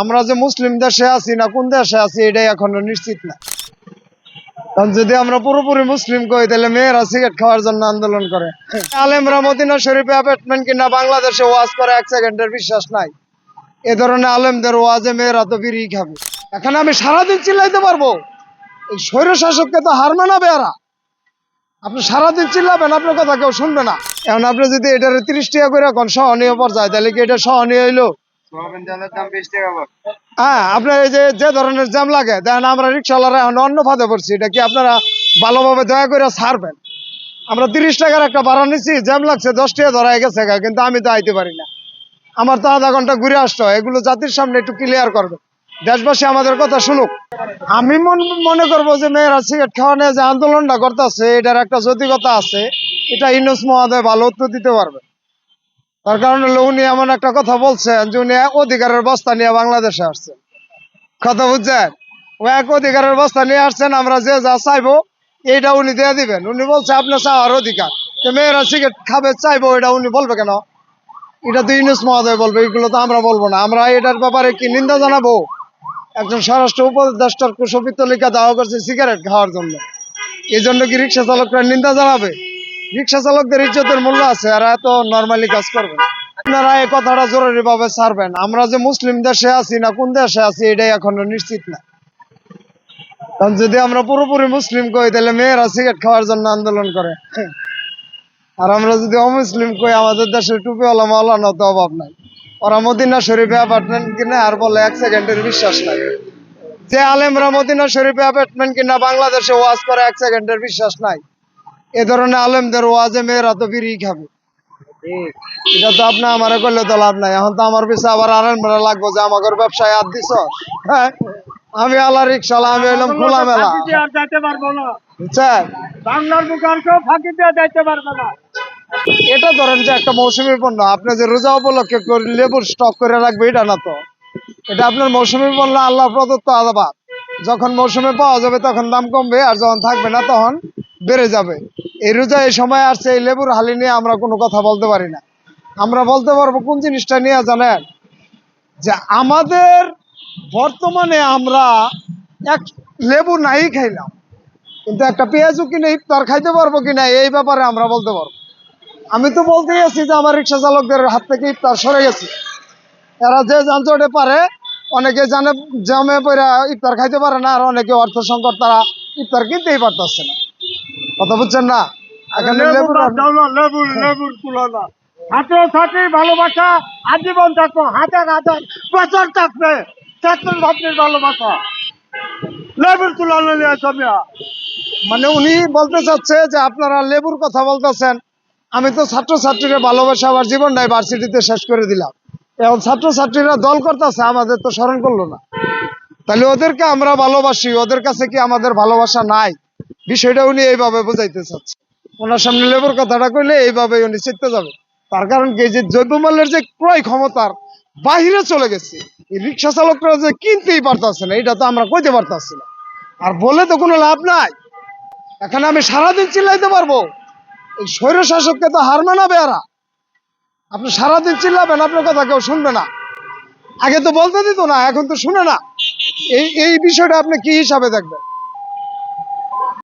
আমরা যে মুসলিম দেশে আছি না কোন দেশে আছি, এটাই এখনও নিশ্চিত না। কারণ যদি আমরা পুরোপুরি মুসলিম কই, তাহলে মেয়েরা সিগারেট খাওয়ার জন্য আন্দোলন করে। আলেমরা মদিনা শরীফে অ্যাপার্টমেন্ট কিনা বাংলাদেশে ওয়াজ করে, এক সেকেন্ডের বিশ্বাস নাই। এ ধরনের আলেমদের ওয়াজে মেয়েরা তো বিড়ি খাবে। এখানে আমি সারাদিন চিল্লাইতে পারব? এই স্বৈর শাসককে তো হার মানাবে এরা। আপনি সারাদিন চিল্লাবেন, আপনার কথা কেউ শুনবে না। এখন আপনি যদি এটার তিরিশ টাকা করে এখন সহনীয় পর্যায়ে, তাহলে কি এটা সহনীয় হইল? হ্যাঁ আমরা তো আধা ঘণ্টা ঘুরে এগুলো জাতির সামনে একটু ক্লিয়ার করবে দেশবাসী আমাদের কথা শুনুক। আমি মনে করব যে মেয়েরা সিগারেট খাওয়া নিয়ে যে আন্দোলনটা করতেছে, এটার একটা যৌতিকতা আছে, এটা ইনুস মহোদয় ভালো উত্তর দিতে পারবে। তার কারণে হলো উনি এমন একটা কথা বলছেন যে উনি অধিকারের বস্তা নিয়ে বাংলাদেশে আসছেন। কথা বুঝছেন? ও এক অধিকারের বস্তা নিয়ে আসছেন, আমরা যে যা চাইব এইটা উনি দিয়ে দিবেন। উনি বলছে আপনার চাওয়ার অধিকার। তো মেয়েরা সিগারেট খাবে, চাইব এটা উনি বলবে কেন? এটা তো ইউনুস মহোদয় বলবে, এগুলো তো আমরা বলব না। আমরা এটার ব্যাপারে কি নিন্দা জানাব? একজন স্বরাষ্ট্র উপদেষ্টার কুশপিত্তলিকা দেওয়া করছে সিগারেট খাওয়ার জন্য। এই জন্য কি রিক্সা চালকরা নিন্দা জানাবে? রিক্সা চালকদের ইজ্জতের মূল্য আছে আর এত নর্মালি কাজ করবেন আপনারা এই কথাটা জরুরি ভাবে ছাড়বেন। আমরা যে মুসলিম দেশে আছি না, কোন দেশে আছি, এটাই এখনও নিশ্চিত না। কারণ যদি আমরা পুরোপুরি মুসলিম কই, তাহলে মেয়েরা সিগারেট খাওয়ার জন্য আন্দোলন করে। আর আমরা যদি অমুসলিম কই, আমাদের দেশের টুপিওয়ালা মাওলানা তো অভাব নাই। ওরা মদিনা শরীফে অ্যাপার্টমেন্ট কিনে আর বলে এক সেকেন্ডের বিশ্বাস নাই। যে আলেমরা মদিনা শরীফে অ্যাপার্টমেন্ট কিনা, বাংলাদেশে ওয়াজ করে, এক সেকেন্ডের বিশ্বাস নাই। এ ধরনের আলেমদের ওয়াজে মেয়েরা তো বিড়ি খাবে। এটা তো আপনি আমারে করলে তো লাভ নাই। এখন তো আমার পিছনে আবার আলেমরা লাগবো যে আমাকে ব্যবসায় হাত দিছ? হ্যাঁ? আমি আল্লাহ রিক্সালা আমি এলাম খোলা মেলা ফাঁকি দিয়ে আর যাইতে পারব না বুঝছেন বাংলার দোকান ফাঁকি দিয়ে যাইতে পারবে না। এটা ধরেন যে একটা মৌসুমী পণ্য। আপনি যে রোজা উপলক্ষে করে লেবুর স্টক করে রাখবে এটা না তো। এটা আপনার মৌসুমী পণ্য আল্লাহ প্রদত্ত আদাবাদ। যখন মৌসুমে পাওয়া যাবে তখন দাম কমবে আর যখন থাকবে না তখন বেড়ে যাবে। এই রোজা এই সময় আসছে, এই লেবুর হালি নিয়ে আমরা কোনো কথা বলতে পারি না। আমরা বলতে পারব কোন জিনিসটা নিয়ে জানেন? যে আমাদের বর্তমানে আমরা এক লেবু নাই খাইলাম। কিন্তু একটা পেঁয়াজও কিনে ইফতার খাইতে পারব কিনা, এই ব্যাপারে আমরা বলতে পারব। আমি তো বলতেই আছি যে আমার রিক্সা চালকদের হাত থেকে ইফতার সরে গেছে। এরা যে যানজটে পারে, অনেকে জানে, জামে পড়ে ইফতার খাইতে পারে না, আর অনেকে অর্থ সংকট তারা ইফতার কিনতেই পারতেছে না। কথা বুঝছেন না? এখানে লেবুর লেবুর দাম দাও না, লেবুর লেবুর তুলনা। ছাত্র ছাত্রীর ভালোবাসা আজীবন থাকব। হাজার হাজার বছর থাকবে। ছাত্র ছাত্রীর ভালোবাসা। লেবুর তুলনা নিয়ে চমিয়া মানে উনি বলতে চাচ্ছে যে আপনারা লেবুর কথা বলতেছেন। আমি তো ছাত্রছাত্রীরা ভালোবাসা আমার জীবনটাই ভার্সিটিতে শেষ করে দিলাম। এখন ছাত্রছাত্রীরা দল করতেছে আমাদের তো স্মরণ করল না। তাহলে ওদেরকে আমরা ভালোবাসি ওদের কাছে কি আমাদের ভালোবাসা নাই? বিষয়টা উনি এইভাবে বোঝাইতে চাচ্ছে। ওনার সামনে লেবুর কথাটা কইলে এইভাবে উনি চিনতে যাবে। তার কারণ কি যে জৈবমালের যে ক্রয় ক্ষমতার বাহিরে চলে গেছে রিক্সা চালকরা যে কিনতেই পারতাছে না, এটা তো আমরা কইতে পারতাছি না। আর বলে তো কোনো লাভ নাই। এখানে আমি সারাদিন চিল্লাইতে পারব। এই স্বৈর শাসককে তো হার মানাবে এরা। আপনি সারাদিন চিল্লাবেন, আপনার কথা কেউ শুনবে না। আগে তো বলতে দিত না, এখন তো শুনে না। এই এই বিষয়টা আপনি কি হিসাবে দেখবেন?